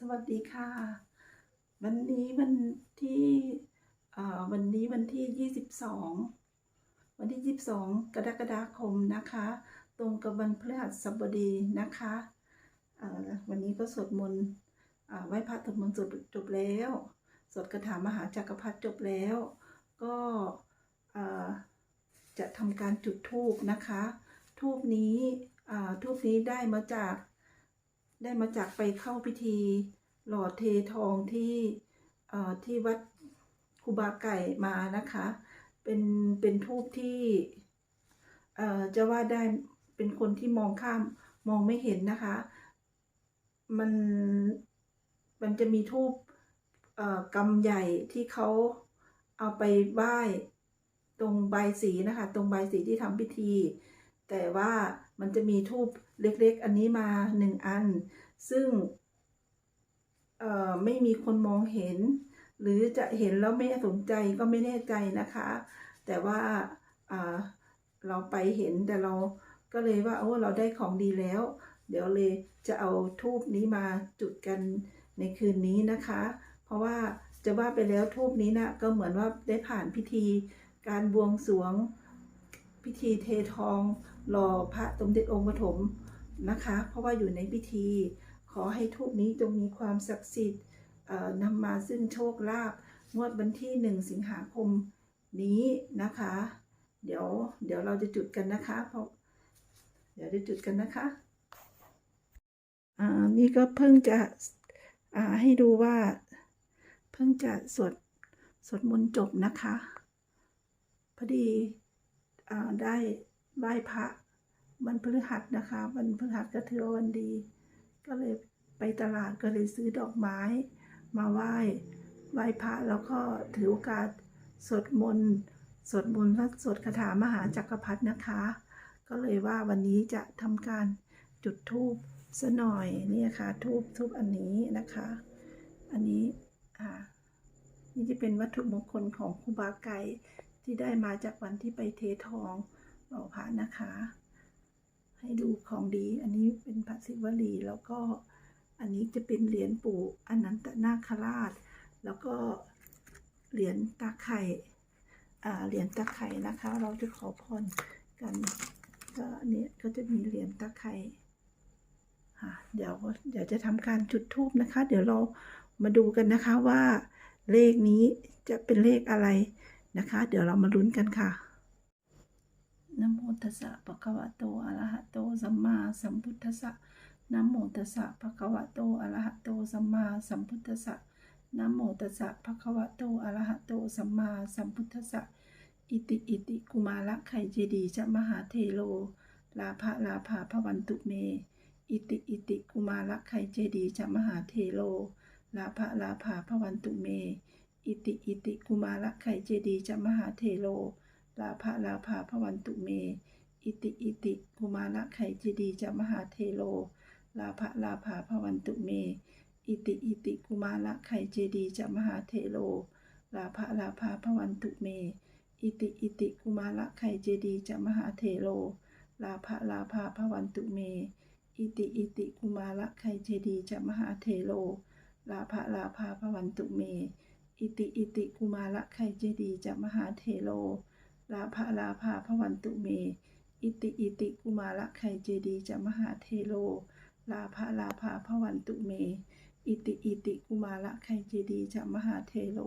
สวัสดีค่ะ วันนี้วันที่เอ่อวันนี้วันที่ 22 วันที่ 22 กรกฎาคมนะคะ ตรงกับวันพฤหัสบดีนะคะเอ่อวันนี้ก็สวดมนต์อ่าไหว้พระสวดมนต์จบจบแล้วสวดคาถามหาจักรพรรดิจบแล้ว ก็เอ่อจะทำการจุดธูปนะคะทูปนี้อ่าทูปนี้ได้มาจาก ได้มาจากไปเข้าพิธี หล่อเททองที่ที่วัดคูบาไก่มานะคะ เป็นเป็นทูปที่จะว่าได้เป็นคนที่มองข้ามมองไม่เห็นนะคะ มันมันจะมีทูปเอ่อกำใหญ่ที่เขาเอาไปไหว้ตรงใบสีนะคะ ตรงใบสีที่ทำพิธี แต่ว่ามันจะมีทูบ เล็กๆ อันนี้มาหนึ่งอัน ซึ่งไม่มีคนมองเห็น หรือจะเห็นแล้วไม่สนใจก็ไม่แน่ใจนะคะ แต่ว่าอ่าเราไปเห็นแต่เราก็เลยว่าโอ้เราได้ของดีแล้ว เดี๋ยวเลยจะเอาทูบนี้มาจุดกันในคืนนี้นะคะ เพราะว่าจะว่าไปแล้วทูบนี้นะก็เหมือนว่าได้ผ่านพิธีการบวงสรวง พิธีเททองหล่อพระสมเด็จองค์ปฐม นะคะ เพราะว่าอยู่ในพิธี ขอให้ทูปนี้จงมีความศักดิ์สิทธิ์นำมาซึ่งโชคลาภงวดวันที่หนึ่งสิงหาคมนี้นะคะ เดี๋ยวเดี๋ยวเราจะจุดกันนะคะเพราะเดี๋ยวจะจุดกันนะคะอ่านี่ก็เพิ่งจะอ่าให้ดูว่า เพิ่งจะสวดสวดมนต์จบนะคะ พอดีอ่าได้ไหว้พระ วันพฤหัสนะคะ วันพฤหัสก็ถือว่าวันดี ก็เลยไปตลาดก็เลยซื้อดอกไม้ มาไหว้ไหว้พระแล้วก็ถือโอกาสสวดมนต์สวดมนต์และสวดคาถามหาจักรพรรดินะคะ ก็เลยว่าวันนี้จะทำการจุดธูปซะหน่อยนี่ค่ะธูปธูปอันนี้นะคะ อันนี้อ่านี่จะเป็นวัตถุมงคลของครูบาไก่ที่ได้มาจากวันที่ไปเททองหล่อพระนะคะ ให้ดูของดี อันนี้เป็นพระศิวลีแล้วก็อันนี้จะเป็นเหรียญปู่อนันตนาคราช แล้วก็เหรียญตาไข่เหรียญตาไข่นะคะ เราจะขอพรกันก็อันนี้ก็จะมีเหรียญตาไข่เดี๋ยวเดี๋ยวจะทำการจุดธูปนะคะ เดี๋ยวเรามาดูกันนะคะว่าเลขนี้จะเป็นเลขอะไรนะคะ เดี๋ยวเรามาลุ้นกันค่ะ นะโมตัสสะภะคะวะโตอะระหะโตสัมมาสัมพุทธัสสะนะโมตัสสะภะคะวะโตอะระหะโตสัมมาสัมพุทธัสสะนะโมตัสสะภะคะวะโตอะระหะโตสัมมาสัมพุทธัสสะอิติอิติกุมาระไข่เจดีย์จะมหาเทโล ลาภะลาภาพวันตุเม อิติอิติกุมาระไข่เจดีย์จะมหาเทโล ลาภะลาภาพวันตุเม อิติอิติกุมาระไข่เจดีย์จะมหาเทโล ลาภะลาภาพวันตุเม อิติอิติกุมาระไข่เจดีย์จะมหาเทโล ลาภะลาภาพวันตุเม อิติอิติกุมาระไข่เจดีย์จะมหาเทโล ลาภะลาภาพวันตุเม อิติอิติกุมาระไข่เจดีย์จะมหาเทโล ลาภะลาภาพวันตุเม อิติอิติกุมาระไข่เจดีย์จะมหาเทโล ลาภะลาภาพวันตุเม อิติอิติกุมาระไข่เจดีย์จะมหาเทโล ลาภะลาภาพวันตุเม อิติอิติกุมาละไขเจดีจะมหาเทโล ลาภะลาภาพวันตุเม อิติอิติกุมาละไขเจดีจะมหาเทโล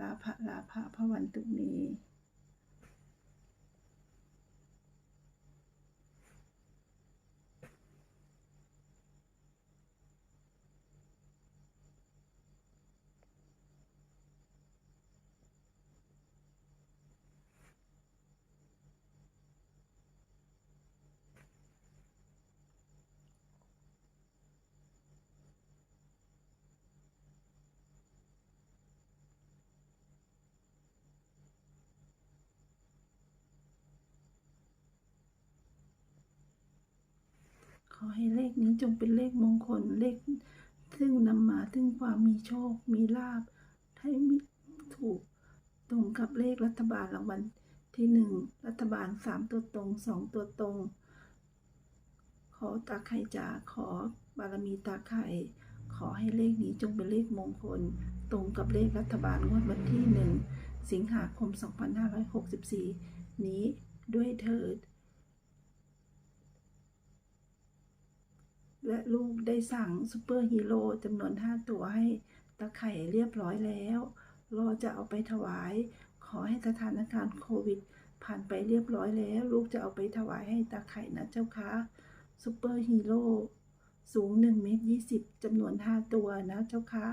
ลาภะลาภาพวันตุเม อให้เลขนี้จงเป็นเลขมงคลเลข ซึ่งนำมาซึ่งความมีโชค มีลาบให้มีถูกตรงกับเลขรัฐบาลรางวัลที่หนึ่งรัฐบาลสามตัวตรงสองตัวตรง ขอตาไข่จ๋าขอบารมีตาไข่ขขอให้เลขนี้จงเป็นเลขมงคล ตรงกับเลขรัฐบาลงวดวันที่หนึ่งสิงหาคม 2564 นี้ด้วยเถิด และลูกได้สั่งซูเปอร์ฮีโร่จำนวน5ตัวให้ตาไข่เรียบร้อยแล้ว รอจะเอาไปถวาย ขอให้สถานการณ์โควิด ผ่านไปเรียบร้อยแล้ว ลูกจะเอาไปถวายให้ตาไข่นะเจ้าคะซูเปอร์ฮีโร่สูง1เมตร20จำนวน 5 ตัวนะเจ้าคะ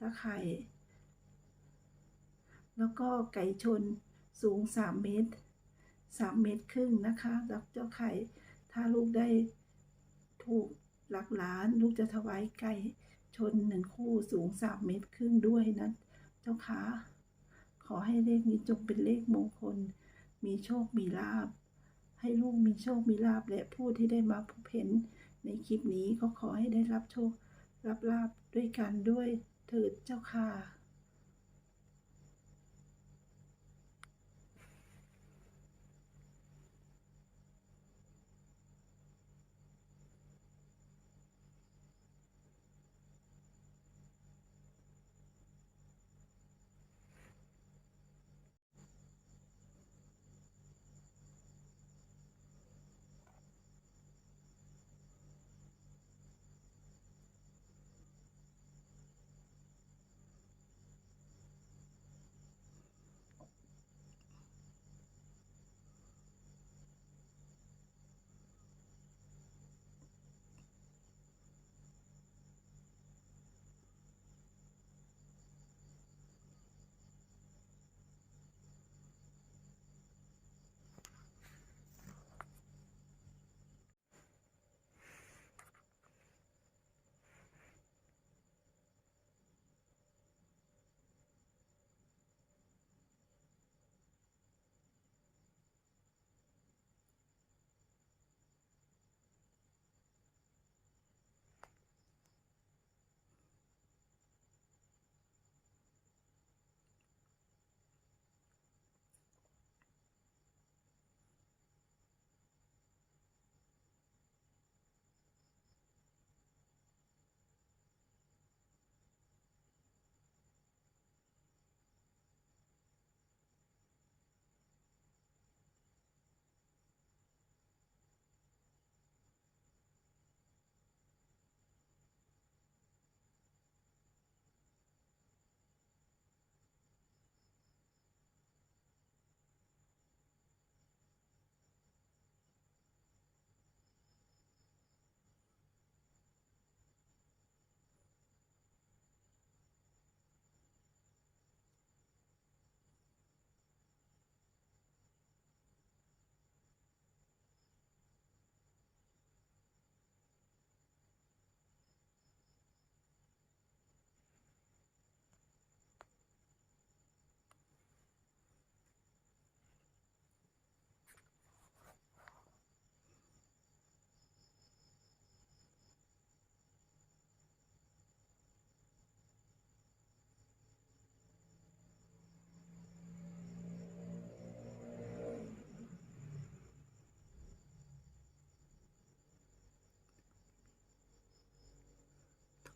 ตาไข่ แล้วก็ไก่ชนสูง 3 เมตร 3 เมตรครึ่งนะคะรับเจ้าไข่ ถ้าลูกได้ถูก หลักล้านลูกจะถวายไก่ชนหนึ่งคู่สูงสามเมตรครึ่งด้วยนะ เจ้าคะขอให้เลขนี้จงเป็นเลขมงคล มีโชคมีลาบ ให้ลูกมีโชคมีลาบและผู้ที่ได้มาพบเห็นในคลิปนี้ก็ขอให้ได้รับโชครับลาบด้วยกันด้วยเถิดเจ้าค่ะ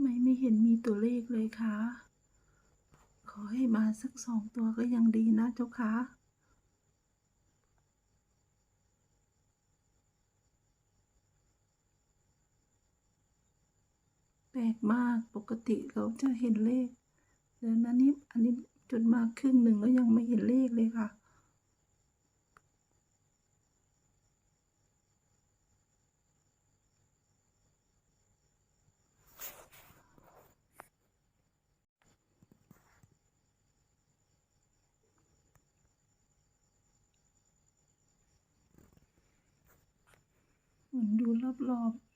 ไมไม่เห็นมีตัวเลขเลยคะ ขอให้มาสักสองตัวก็ยังดีนะเจ้าคะแปลกมากปกติเราจะเห็นเลขเดี๋ยวนั้นนี่อันนี้จนมาครึ่งหนึ่งแล้วยังไม่เห็นเลขเลยค่ะ ดูรอบๆ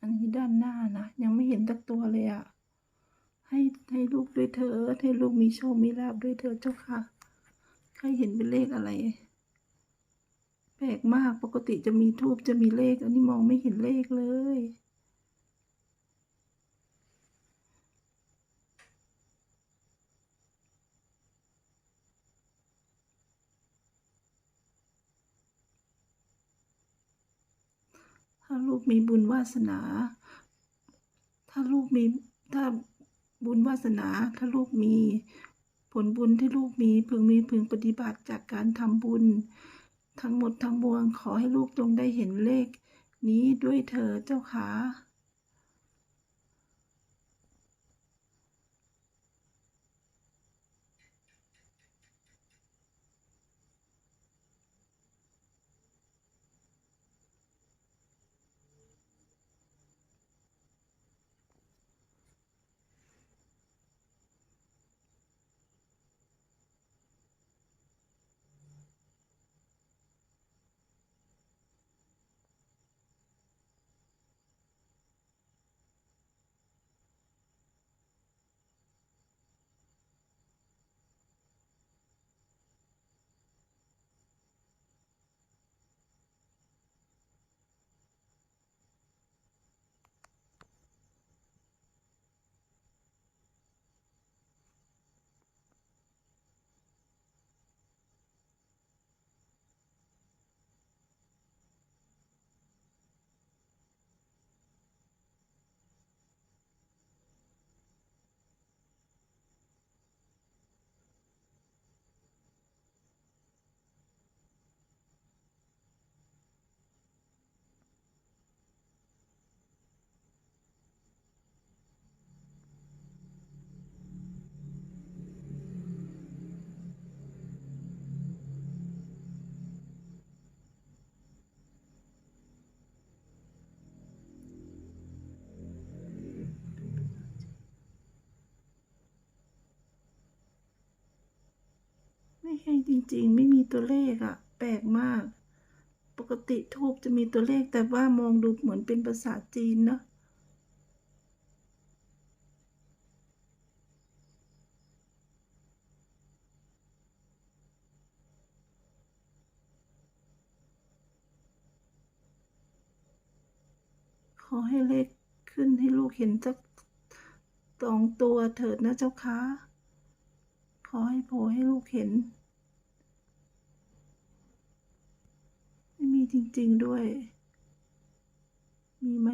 อันนี้ด้านหน้านะ ยังไม่เห็นตักตัวเลยอะ่ะ ให้ให้ลูกด้วยเธอให้ลูกมีโชคมีลาบด้วยเธอเจ้าค่ะ ใครเห็นเป็นเลขอะไร แปลกมากปกติจะมีทูบจะมีเลข อันนี้มองไม่เห็นเลขเลย ถ้าลูกมีบุญวาสนา ถ้าลูกมีถ้าบุญวาสนา ถ้าลูกมีผลบุญที่ลูกมีพึงมีพึงปฏิบัติจากการทำบุญ ทั้งหมดทั้งมวลขอให้ลูกจงได้เห็นเลข นี้ด้วยเถิดเจ้าขา ไม่ให้จริง ๆ ไม่มีตัวเลขอะแปลกมาก ปกติทูบจะมีตัวเลขแต่ว่ามองดูเหมือนเป็นภาษาจีนเนะขอให้เลขขึ้นให้ลูกเห็นสักสองตัวเถิดนะเจ้าคะขอให้โผล่ให้ลูกเห็น ไม่มี จริง ๆ ด้วย มีไหม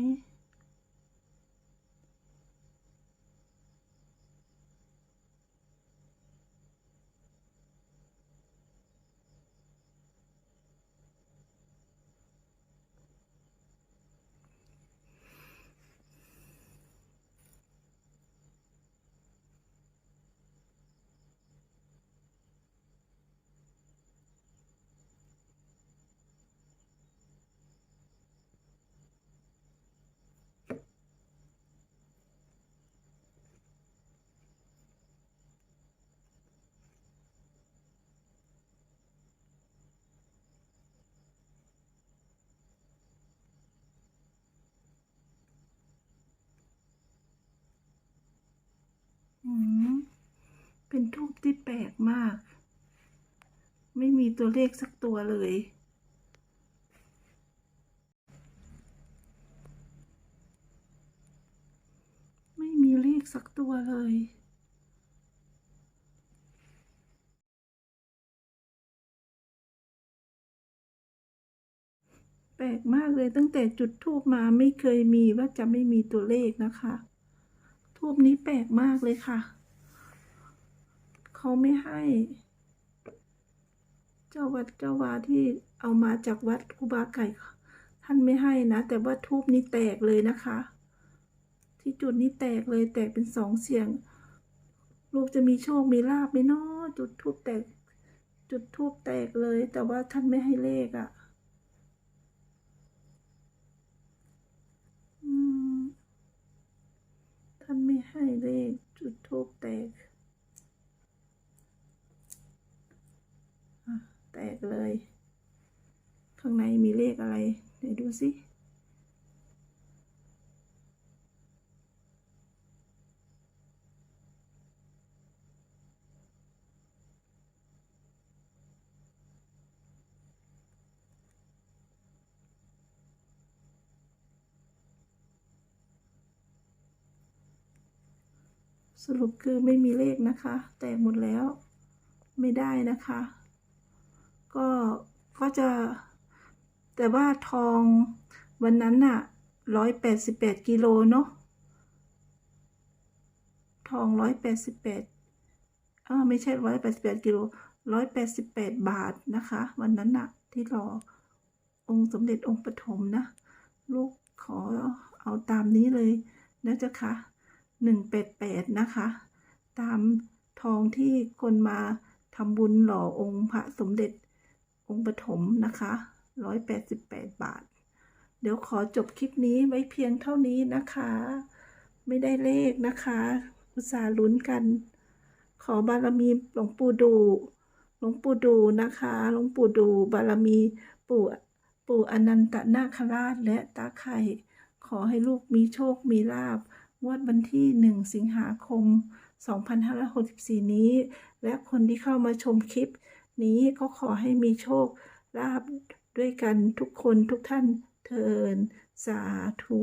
อืม เป็นทูบที่แปลกมาก ไม่มีตัวเลขสักตัวเลย ไม่มีเลขสักตัวเลยแปลกมากเลยตั้งแต่จุดทูบมาไม่เคยมีว่าจะไม่มีตัวเลขนะคะ ทูบนี้แปลกมากเลยค่ะ เขาไม่ให้ เจ้าวัดเจ้าวาที่เอามาจากวัดครูบาไก่ท่านไม่ให้นะ แต่ว่าทูบนี้แตกเลยนะคะ ที่จุดนี้แตกเลยแตกเป็นสองเสียง ลูกจะมีโชคมีลาบไหมเนาะจุดทูบแตก จุดทูบแตกเลย แต่ว่าท่านไม่ให้เลขอะ่ะท่านไม่ให้เลขจุดทูบแตกอะ แตกเลย ข้างในมีเลขอะไรไหนดูสิสรุปคือไม่มีเลขนะคะ แตกหมดแล้ว ไม่ได้นะคะ ก็ก็จะ แต่ว่าทองวันนั้นน่ะร้อยแปดสิบแปดกิโลเนาะทองร้อยแปดสิบแปดอ้าไม่ใช่ร้อยแปดสิบแปดกิโลร้อยแปดสิบแปดบาทนะคะ วันนั้นน่ะ ที่รอองค์สมเด็จองค์ปฐมนะ ลูกขอเอาตามนี้เลยนะจ้าค่ะหนึ่งแปดแปดนะคะ ตามทองที่คนมาทำบุญหล่อองค์พระสมเด็จ องค์ปฐมนะคะร้อยแปดสิบแปดบาท เดี๋ยวขอจบคลิปนี้ไว้เพียงเท่านี้นะคะ ไม่ได้เลขนะคะ อุตส่าห์ลุ้นกัน ขอบารมีหลวงปู่ดูหลวงปู่ดูนะคะหลวงปู่ดูบารมีปู่ปู่อนันตนาคราชและตาไข่ขอให้ลูกมีโชคมีลาบงวดวันที่หนึ่งสิงหาคม 2564 นี้ และคนที่เข้ามาชมคลิป นี้ก็ขอให้มีโชคลาบด้วยกันทุกคนทุกท่านเทินสาธุ